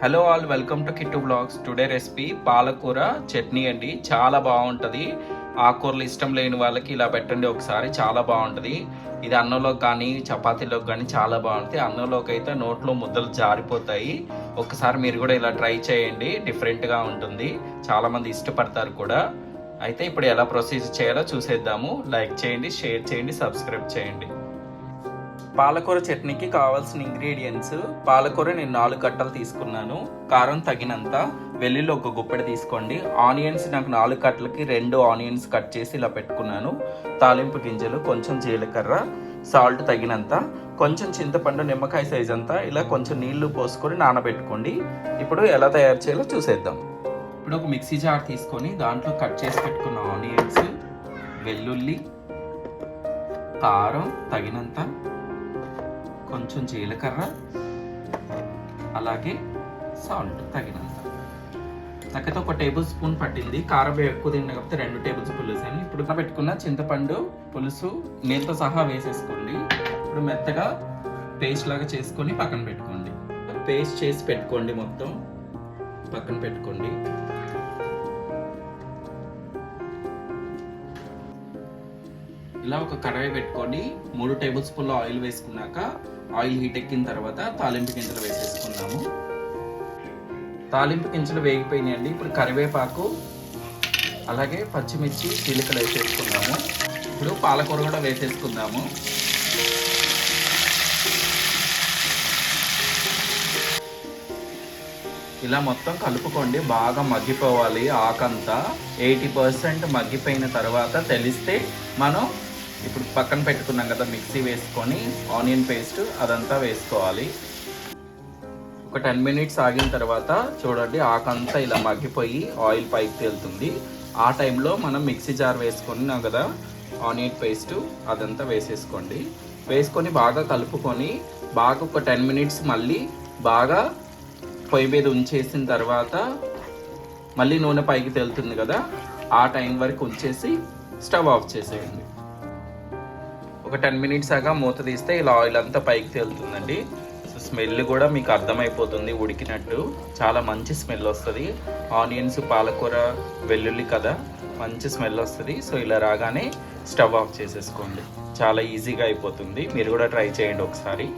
Hello all welcome to Kittu blogs today recipe పాలకూర చట్నీ అండి. చాలా బాగుంటుంది. ఆకుకూరలు ఇష్టం లేని వాళ్ళకి ఇలా పెట్టండి ఒకసారి. చాలా బాగుంటుంది. ఇది అన్నంలోకి కానీ చపాతీలోకి కానీ చాలా బాగుంటుంది. అన్నంలోకి అయితే నోట్లో ముద్దలు జారిపోతాయి. ఒకసారి మీరు కూడా ఇలా ట్రై చేయండి. డిఫరెంట్గా ఉంటుంది. చాలామంది ఇష్టపడతారు కూడా. అయితే ఇప్పుడు ఎలా ప్రొసీజ్ చేయాలో చూసేద్దాము. లైక్ చేయండి షేర్ చేయండి సబ్స్క్రైబ్ చేయండి. పాలకూర చట్నీకి కావాల్సిన ఇంగ్రీడియంట్స్ పాలకూర నేను నాలుగు కట్టలు తీసుకున్నాను. కారం తగినంత వెల్లుల్లి ఒక గుప్పెడు తీసుకోండి. ఆనియన్స్ నాకు నాలుగు కట్టలకి రెండు ఆనియన్స్ కట్ చేసి ఇలా పెట్టుకున్నాను. తాలింపు గింజలు కొంచెం జీలకర్ర సాల్ట్ తగినంత కొంచెం చింతపండు నిమ్మకాయ సైజ్ అంతా ఇలా కొంచెం నీళ్ళు పోసుకొని నానబెట్టుకోండి. ఇప్పుడు ఎలా తయారు చేయాలో చూసేద్దాం. ఇప్పుడు ఒక మిక్సీ జార్ తీసుకొని దాంట్లో కట్ చేసి పెట్టుకున్న ఆనియన్స్ వెల్లుల్లి కారం తగినంత కొంచెం జీలకర్ర అలాగే సాల్ట్ తగినంత. నాకైతే ఒక టేబుల్ స్పూన్ పట్టింది. కారం ఎక్కువ తిన్న కాబట్టి రెండు టేబుల్ స్పూన్లు వేసాను. ఇప్పుడు పెట్టుకున్న చింతపండు పులుసు నీళ్ళతో సహా వేసేసుకోండి. ఇప్పుడు మెత్తగా పేస్ట్ లాగా చేసుకొని పక్కన పెట్టుకోండి. పేస్ట్ చేసి పెట్టుకోండి మొత్తం. పక్కన పెట్టుకోండి. ఇలా ఒక కడాయి పెట్టుకొని మూడు టేబుల్ స్పూన్ల ఆయిల్ వేసుకున్నాక ఆయిల్ హీట్ ఎక్కిన తర్వాత తాలింపు గింజలు వేసేసుకున్నాము. తాలింపు గింజలు వేగిపోయినాయండి. ఇప్పుడు కరివేపాకు అలాగే పచ్చిమిర్చి చీలికలు వేసేసుకున్నాము. ఇప్పుడు పాలకూర కూడా వేసేసుకుందాము. ఇలా మొత్తం కలుపుకోండి. బాగా మగ్గిపోవాలి ఆకంతా. ఎయిటీ పర్సెంట్ మగ్గిపోయిన తర్వాత తెలిస్తే మనం ఇప్పుడు పక్కన పెట్టుకున్నాం కదా మిక్సీ వేసుకొని ఆనియన్ పేస్ట్ అదంతా వేసుకోవాలి. ఒక టెన్ మినిట్స్ ఆగిన తర్వాత చూడండి ఆకంతా ఇలా మగ్గిపోయి ఆయిల్ పైకి తేలుతుంది. ఆ టైంలో మనం మిక్సీ జార్ వేసుకున్నాం కదా ఆనియన్ పేస్ట్ అదంతా వేసేసుకోండి. వేసుకొని బాగా కలుపుకొని బాగా ఒక టెన్ మినిట్స్ మళ్ళీ బాగా పొయ్యి మీద ఉంచేసిన తర్వాత మళ్ళీ నూనె పైకి తేలుతుంది కదా ఆ టైం వరకు ఉంచేసి స్టవ్ ఆఫ్ చేసేయండి. ఒక టెన్ మినిట్స్ దాకా మూత తీస్తే ఇలా ఆయిల్ అంతా పైకి తేలుతుందండి. సో స్మెల్ కూడా మీకు అర్థమైపోతుంది ఉడికినట్టు. చాలా మంచి స్మెల్ వస్తుంది. ఆనియన్స్ పాలకూర వెల్లుల్లి కదా మంచి స్మెల్ వస్తుంది. సో ఇలా రాగానే స్టవ్ ఆఫ్ చేసేసుకోండి. చాలా ఈజీగా అయిపోతుంది. మీరు కూడా ట్రై చేయండి ఒకసారి.